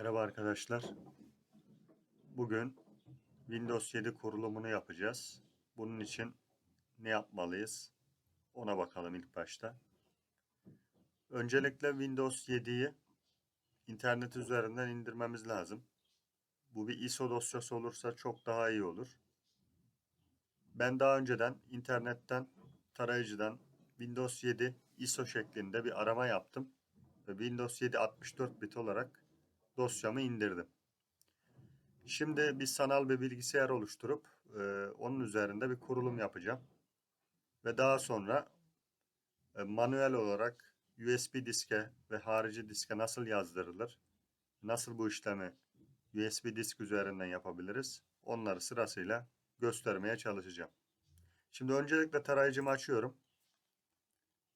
Merhaba arkadaşlar. Bugün Windows 7 kurulumunu yapacağız. Bunun için ne yapmalıyız? Ona bakalım ilk başta. Öncelikle Windows 7'yi internet üzerinden indirmemiz lazım. Bu bir ISO dosyası olursa çok daha iyi olur. Ben daha önceden internetten, tarayıcıdan Windows 7 ISO şeklinde bir arama yaptım. Ve Windows 7 64 bit olarak dosyamı indirdim. Şimdi bir sanal bir bilgisayar oluşturup e, onun üzerinde bir kurulum yapacağım. Ve daha sonra e, manuel olarak USB diske ve harici diske nasıl yazdırılır, nasıl bu işlemi USB disk üzerinden yapabiliriz, onları sırasıyla göstermeye çalışacağım. Şimdi öncelikle tarayıcımı açıyorum.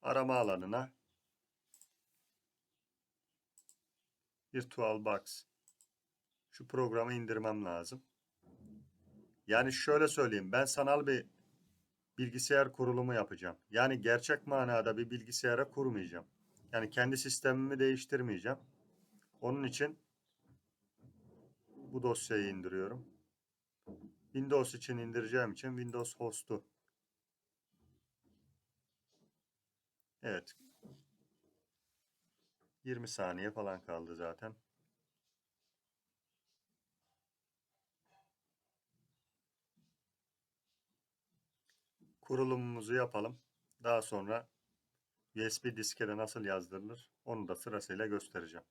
Arama alanına VirtualBox. Şu programı indirmem lazım. Yani şöyle söyleyeyim. Ben sanal bir bilgisayar kurulumu yapacağım. Yani gerçek manada bir bilgisayara kurmayacağım. Yani kendi sistemimi değiştirmeyeceğim. Onun için bu dosyayı indiriyorum. Windows için indireceğim için Windows Host'u Evet. 20 saniye falan kaldı zaten. Kurulumumuzu yapalım. Daha sonra USB diskede nasıl yazdırılır onu da sırasıyla göstereceğim.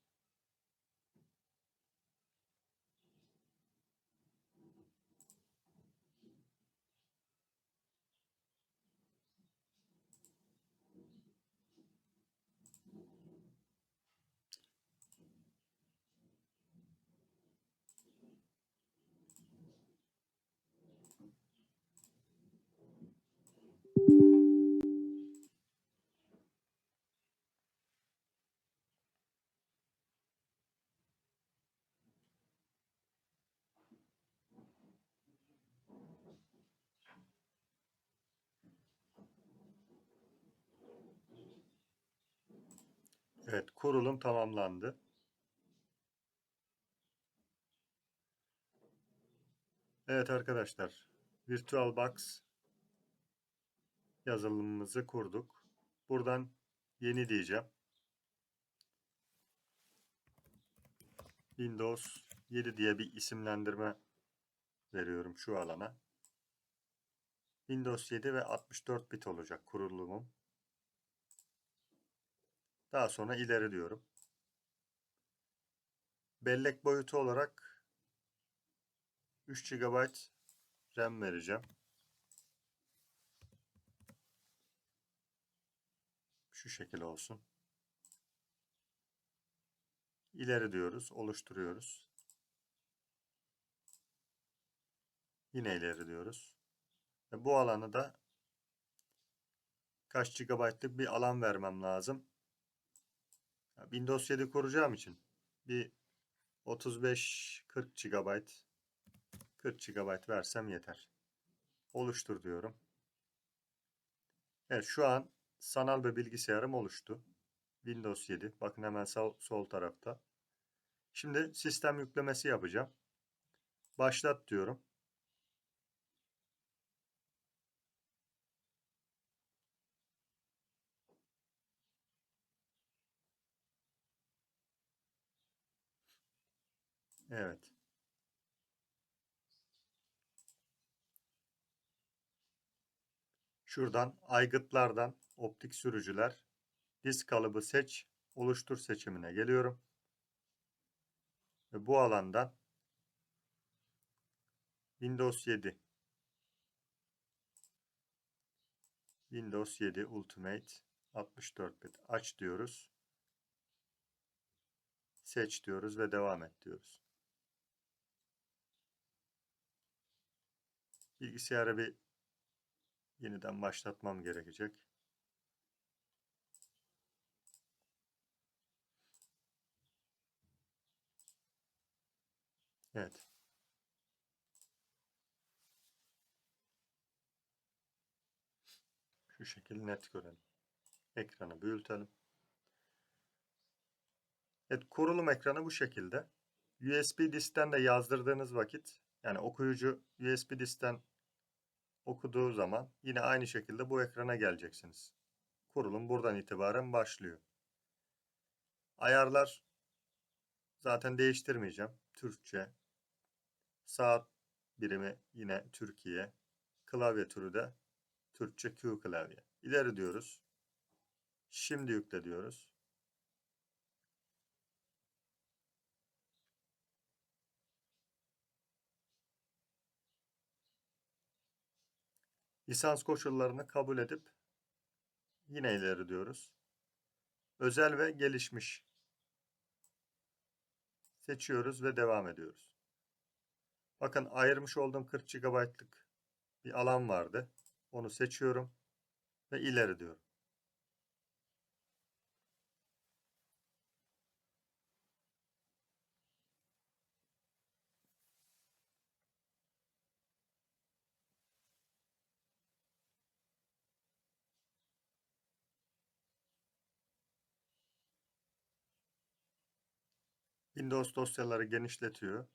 Evet, kurulum tamamlandı. Evet arkadaşlar, VirtualBox yazılımımızı kurduk. Buradan yeni diyeceğim. Windows 7 diye bir isimlendirme veriyorum şu alana. Windows 7 ve 64 bit olacak kurulumum. Daha sonra ileri diyorum. Bellek boyutu olarak 3 GB RAM vereceğim. Şu şekil olsun. İleri diyoruz, oluşturuyoruz. Yine ileri diyoruz. Ve bu alanı da kaç GB'lık bir alan vermem lazım. Windows 7 kuracağım için bir 35-40 GB 40 GB versem yeter. Oluştur diyorum. Evet şu an sanal bir bilgisayarım oluştu. Windows 7. Bakın hemen sol, sol tarafta. Şimdi sistem yüklemesi yapacağım. Başlat diyorum. Evet. Şuradan aygıtlardan optik sürücüler disk kalıbı seç oluştur seçimine geliyorum. Ve bu alandan Windows 7 Windows 7 Ultimate 64 bit aç diyoruz. Seç diyoruz ve devam et diyoruz. Bilgisayarı bir yeniden başlatmam gerekecek. Evet. Şu şekil net görelim. Ekranı büyütelim. Evet kurulum ekranı bu şekilde. USB diskten de yazdırdığınız vakit yani okuyucu USB diskten okuduğu zaman yine aynı şekilde bu ekrana geleceksiniz. Kurulum buradan itibaren başlıyor. Ayarlar zaten değiştirmeyeceğim. Türkçe. Saat birimi yine Türkiye. Klavye türü de Türkçe Q klavye. İleri diyoruz. Şimdi yükle diyoruz. Lisans koşullarını kabul edip yine ileri diyoruz. Özel ve gelişmiş seçiyoruz ve devam ediyoruz. Bakın ayırmış olduğum 40 GB'lık bir alan vardı. Onu seçiyorum ve ileri diyorum. Windows dosyaları genişletiyor.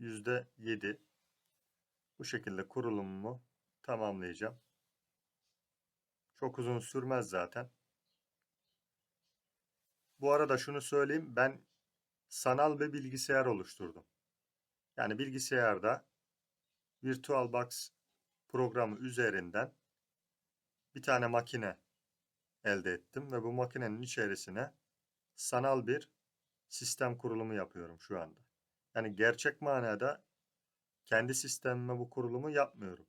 %7. Bu şekilde kurulumumu tamamlayacağım. Çok uzun sürmez zaten. Bu arada şunu söyleyeyim. Ben sanal bir bilgisayar oluşturdum. Yani bilgisayarda VirtualBox programı üzerinden bir tane makine elde ettim ve bu makinenin içerisine sanal bir sistem kurulumu yapıyorum şu anda. Yani gerçek manada kendi sistemime bu kurulumu yapmıyorum.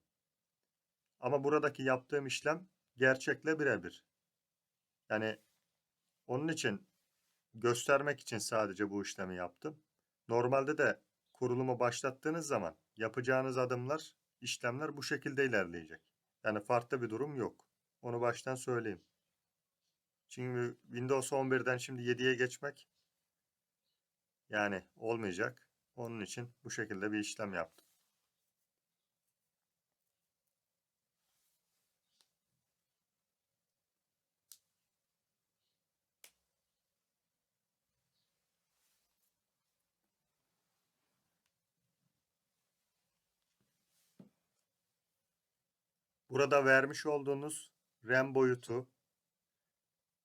Ama buradaki yaptığım işlem gerçekle birebir. Yani onun için göstermek için sadece bu işlemi yaptım. Normalde de kurulumu başlattığınız zaman yapacağınız adımlar, işlemler bu şekilde ilerleyecek. Yani farklı bir durum yok. Onu baştan söyleyeyim. Çünkü Windows 11'den şimdi 7'ye geçmek yani olmayacak. Onun için bu şekilde bir işlem yaptım. Burada vermiş olduğunuz RAM boyutu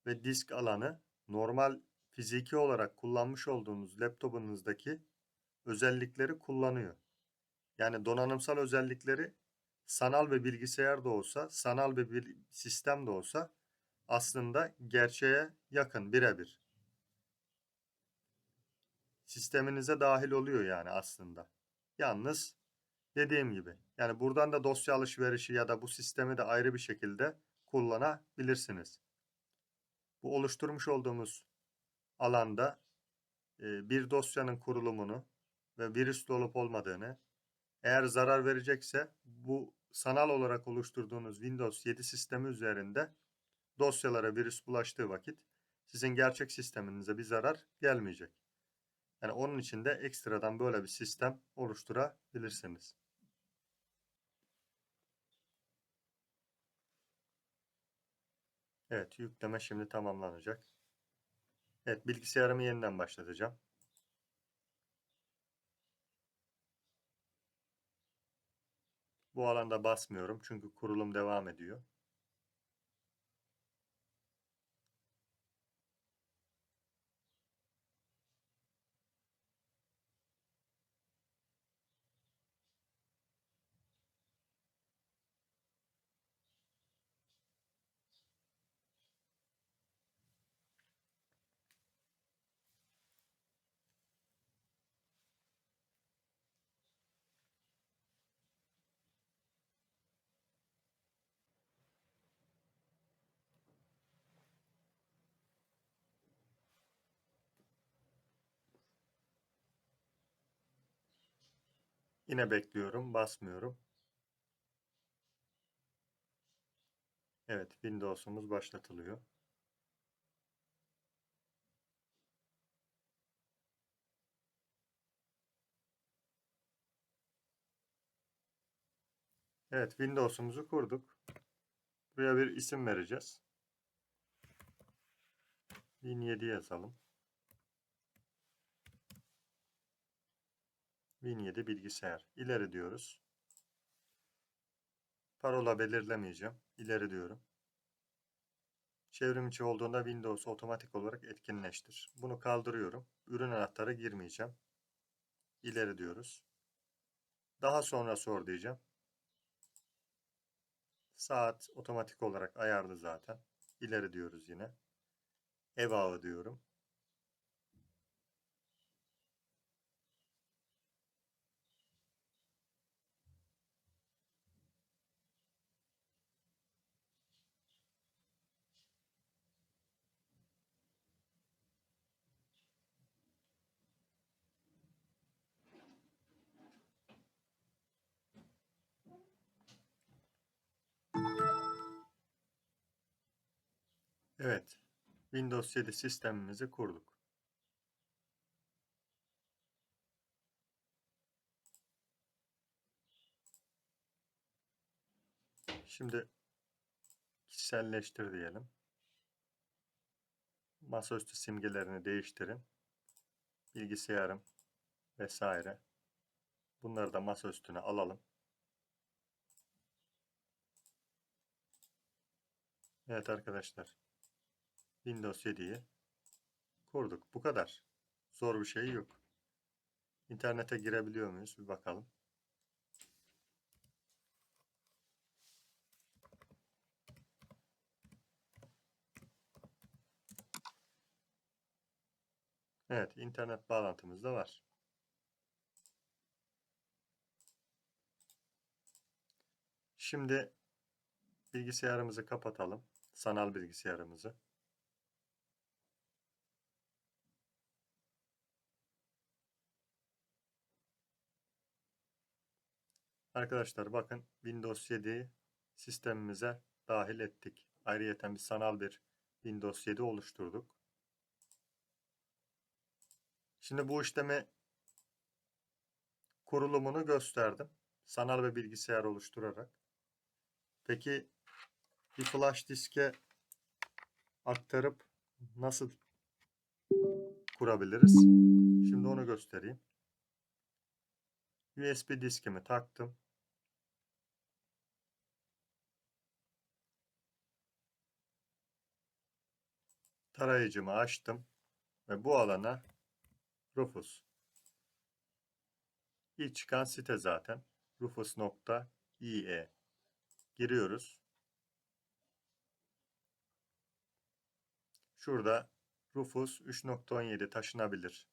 ve disk alanı normal fiziki olarak kullanmış olduğunuz laptopunuzdaki özellikleri kullanıyor. Yani donanımsal özellikleri sanal bir bilgisayar da olsa, sanal bir sistem de olsa aslında gerçeğe yakın birebir. Sisteminize dahil oluyor yani aslında. Yalnız dediğim gibi yani buradan da dosya alışverişi ya da bu sistemi de ayrı bir şekilde kullanabilirsiniz. Bu oluşturmuş olduğumuz alanda bir dosyanın kurulumunu ve virüslü olup olmadığını, eğer zarar verecekse bu sanal olarak oluşturduğunuz Windows 7 sistemi üzerinde dosyalara virüs bulaştığı vakit sizin gerçek sisteminize bir zarar gelmeyecek. Yani onun için de ekstradan böyle bir sistem oluşturabilirsiniz. Evet, yükleme şimdi tamamlanacak. Evet, bilgisayarımı yeniden başlatacağım. Bu alanda basmıyorum çünkü kurulum devam ediyor. Yine bekliyorum, basmıyorum. Evet, Windows'umuz başlatılıyor. Evet, Windows'umuzu kurduk. Buraya bir isim vereceğiz. 1007 yazalım. Win7 bilgisayar. İleri diyoruz. Parola belirlemeyeceğim. İleri diyorum. Çevrim içi olduğunda Windows otomatik olarak etkinleştir. Bunu kaldırıyorum. Ürün anahtarı girmeyeceğim. İleri diyoruz. Daha sonra sor diyeceğim. Saat otomatik olarak ayarlı zaten. İleri diyoruz yine. Ev ağı diyorum. Evet. Windows 7 sistemimizi kurduk. Şimdi kişiselleştir diyelim. Masaüstü simgelerini değiştirin. Bilgisayarım vesaire. Bunları da masa alalım. Evet arkadaşlar. Windows 7'yi kurduk. Bu kadar. Zor bir şey yok. İnternete girebiliyor muyuz? Bir bakalım. Evet, internet bağlantımız da var. Şimdi bilgisayarımızı kapatalım. Sanal bilgisayarımızı. Arkadaşlar bakın Windows 7'yi sistemimize dahil ettik. Ayrıca bir sanal bir Windows 7 oluşturduk. Şimdi bu işlemi kurulumunu gösterdim. Sanal bir bilgisayar oluşturarak. Peki bir flash diske aktarıp nasıl kurabiliriz? Şimdi onu göstereyim. USB diskimi taktım. Tarayıcımı açtım ve bu alana Rufus. İlk çıkan site zaten. rufus.ie giriyoruz. Şurada Rufus 3.17 taşınabilir.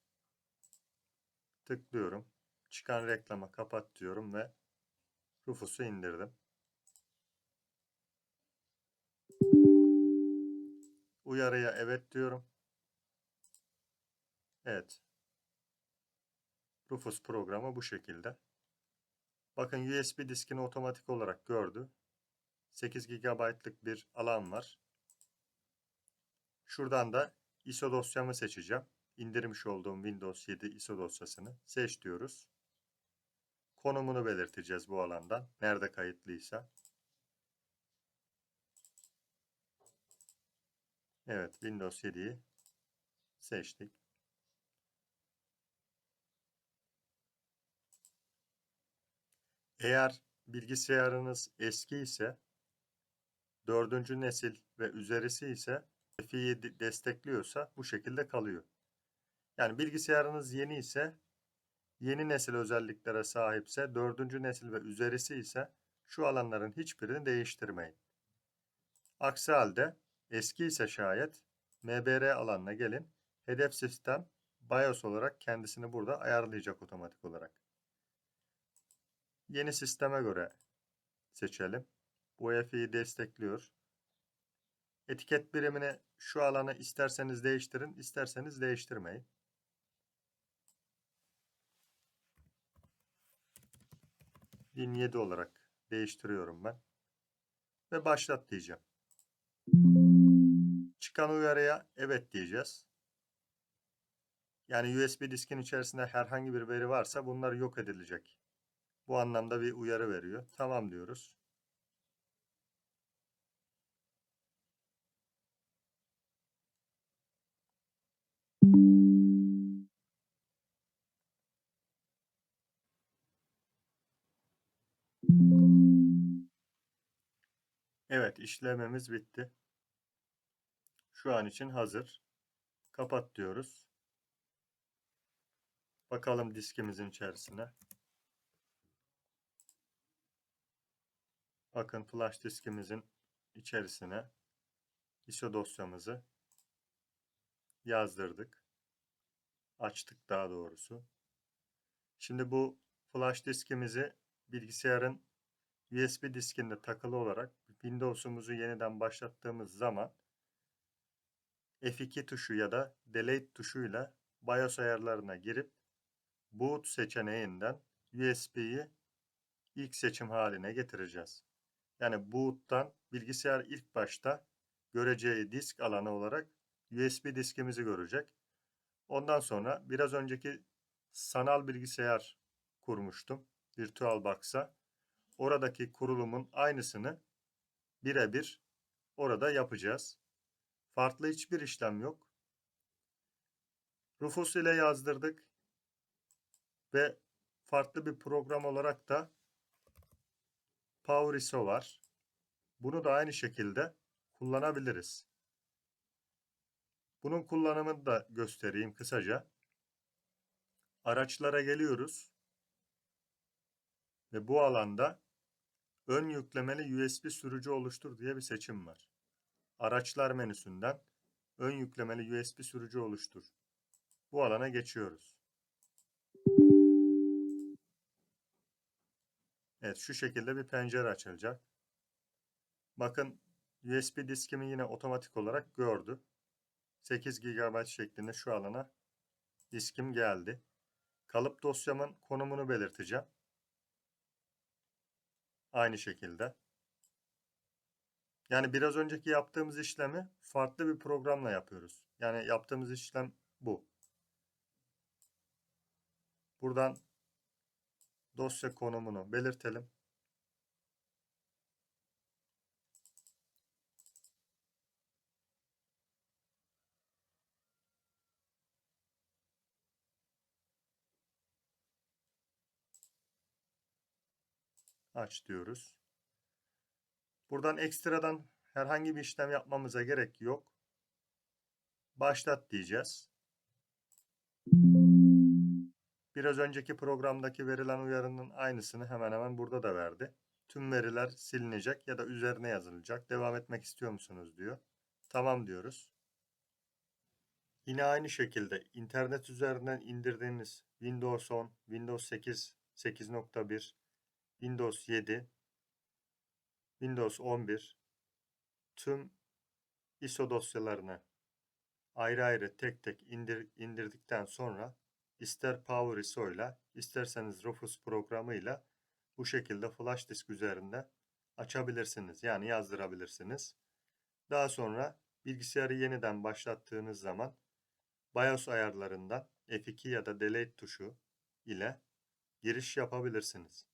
Tıklıyorum. Çıkan reklama kapat diyorum ve Rufus'u indirdim. Uyarıya evet diyorum. Evet. Rufus programı bu şekilde. Bakın USB diskini otomatik olarak gördü. 8 GB'lık bir alan var. Şuradan da ISO dosyamı seçeceğim. İndirmiş olduğum Windows 7 ISO dosyasını seç diyoruz. Konumunu belirteceğiz bu alandan. Nerede kayıtlıysa. Evet Windows 7'yi seçtik. Eğer bilgisayarınız eski ise dördüncü nesil ve üzerisi ise FI'yi destekliyorsa bu şekilde kalıyor. Yani bilgisayarınız yeni ise yeni nesil özelliklere sahipse dördüncü nesil ve üzerisi ise şu alanların hiçbirini değiştirmeyin. Aksi halde eski ise şayet MBR alanına gelin. Hedef sistem BIOS olarak kendisini burada ayarlayacak otomatik olarak. Yeni sisteme göre seçelim. UEFI'yi destekliyor. Etiket birimini şu alanı isterseniz değiştirin, isterseniz değiştirmeyin. Bin 7 olarak değiştiriyorum ben. Ve başlat diyeceğim. Çıkan uyarıya evet diyeceğiz. Yani USB diskin içerisinde herhangi bir veri varsa bunlar yok edilecek. Bu anlamda bir uyarı veriyor. Tamam diyoruz. Evet işlememiz bitti. Şu an için hazır. Kapat diyoruz. Bakalım diskimizin içerisine. Bakın flash diskimizin içerisine ISO dosyamızı yazdırdık. Açtık daha doğrusu. Şimdi bu flash diskimizi bilgisayarın USB diskinde takılı olarak Windows'umuzu yeniden başlattığımız zaman F2 tuşu ya da Delete tuşuyla BIOS ayarlarına girip Boot seçeneğinden USB'yi ilk seçim haline getireceğiz. Yani boot'tan bilgisayar ilk başta göreceği disk alanı olarak USB diskimizi görecek. Ondan sonra biraz önceki sanal bilgisayar kurmuştum. VirtualBox'a. Oradaki kurulumun aynısını birebir orada yapacağız. Farklı hiçbir işlem yok. Rufus ile yazdırdık. Ve farklı bir program olarak da PowerISO var. Bunu da aynı şekilde kullanabiliriz. Bunun kullanımını da göstereyim kısaca. Araçlara geliyoruz. Ve bu alanda ön yüklemeli USB sürücü oluştur diye bir seçim var. Araçlar menüsünden ön yüklemeli USB sürücü oluştur. Bu alana geçiyoruz. Evet şu şekilde bir pencere açılacak. Bakın USB diskimi yine otomatik olarak gördü. 8 GB şeklinde şu alana diskim geldi. Kalıp dosyamın konumunu belirteceğim. Aynı şekilde. Yani biraz önceki yaptığımız işlemi farklı bir programla yapıyoruz. Yani yaptığımız işlem bu. Buradan dosya konumunu belirtelim. Aç diyoruz. Buradan ekstradan herhangi bir işlem yapmamıza gerek yok. Başlat diyeceğiz. Biraz önceki programdaki verilen uyarının aynısını hemen hemen burada da verdi. Tüm veriler silinecek ya da üzerine yazılacak. Devam etmek istiyor musunuz diyor. Tamam diyoruz. Yine aynı şekilde internet üzerinden indirdiğiniz Windows 10, Windows 8, 8.1, Windows 7, Windows 11 tüm ISO dosyalarını ayrı ayrı tek tek indir, indirdikten sonra ister PowerISO ile isterseniz Rufus programıyla bu şekilde flash disk üzerinde açabilirsiniz. Yani yazdırabilirsiniz. Daha sonra bilgisayarı yeniden başlattığınız zaman BIOS ayarlarından F2 ya da Delete tuşu ile giriş yapabilirsiniz.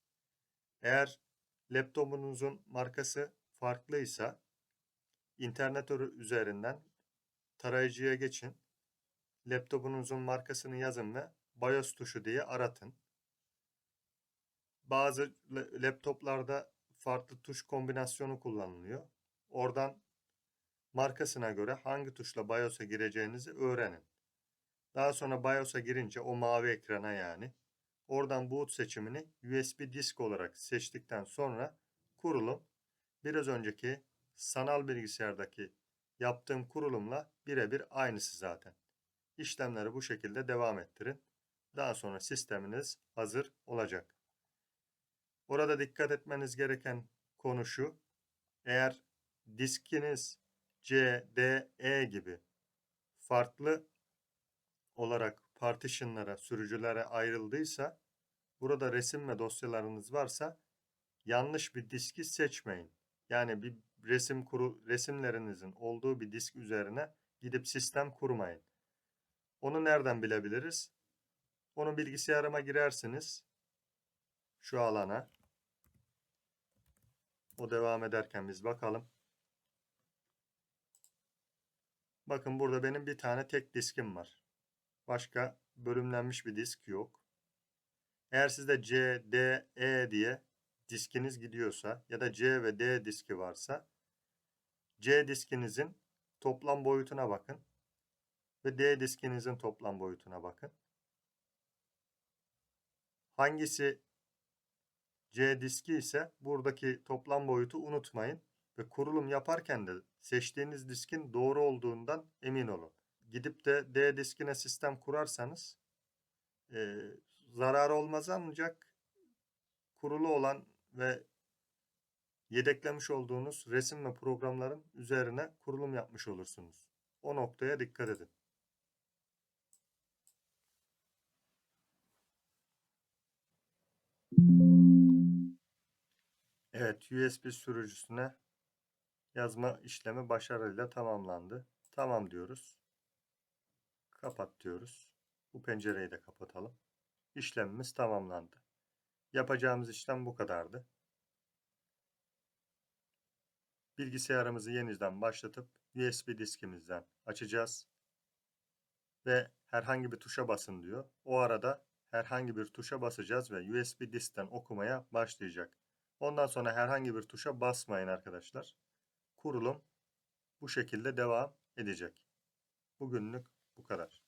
Eğer laptopunuzun markası farklıysa internet üzerinden tarayıcıya geçin. Laptopunuzun markasını yazın ve BIOS tuşu diye aratın. Bazı laptoplarda farklı tuş kombinasyonu kullanılıyor. Oradan markasına göre hangi tuşla BIOS'a gireceğinizi öğrenin. Daha sonra BIOS'a girince o mavi ekrana yani oradan boot seçimini USB disk olarak seçtikten sonra kurulum biraz önceki sanal bilgisayardaki yaptığım kurulumla birebir aynısı zaten. İşlemleri bu şekilde devam ettirin. Daha sonra sisteminiz hazır olacak. Orada dikkat etmeniz gereken konu şu. Eğer diskiniz C, D, E gibi farklı olarak partitionlara, sürücülere ayrıldıysa burada resim ve dosyalarınız varsa yanlış bir diski seçmeyin. Yani bir resim kuru, resimlerinizin olduğu bir disk üzerine gidip sistem kurmayın. Onu nereden bilebiliriz? Onu bilgisayarıma girersiniz. Şu alana. O devam ederken biz bakalım. Bakın burada benim bir tane tek diskim var. Başka bölümlenmiş bir disk yok. Eğer sizde C, D, E diye diskiniz gidiyorsa ya da C ve D diski varsa C diskinizin toplam boyutuna bakın ve D diskinizin toplam boyutuna bakın. Hangisi C diski ise buradaki toplam boyutu unutmayın ve kurulum yaparken de seçtiğiniz diskin doğru olduğundan emin olun. Gidip de D diskine sistem kurarsanız e, zarar olmaz ancak kurulu olan ve yedeklemiş olduğunuz resim ve programların üzerine kurulum yapmış olursunuz. O noktaya dikkat edin. Evet, USB sürücüsüne yazma işlemi başarıyla tamamlandı. Tamam diyoruz. Kapat diyoruz. Bu pencereyi de kapatalım. İşlemimiz tamamlandı. Yapacağımız işlem bu kadardı. Bilgisayarımızı yeniden başlatıp USB diskimizden açacağız. Ve herhangi bir tuşa basın diyor. O arada herhangi bir tuşa basacağız ve USB diskten okumaya başlayacak. Ondan sonra herhangi bir tuşa basmayın arkadaşlar. Kurulum bu şekilde devam edecek. Bugünlük bu kadar.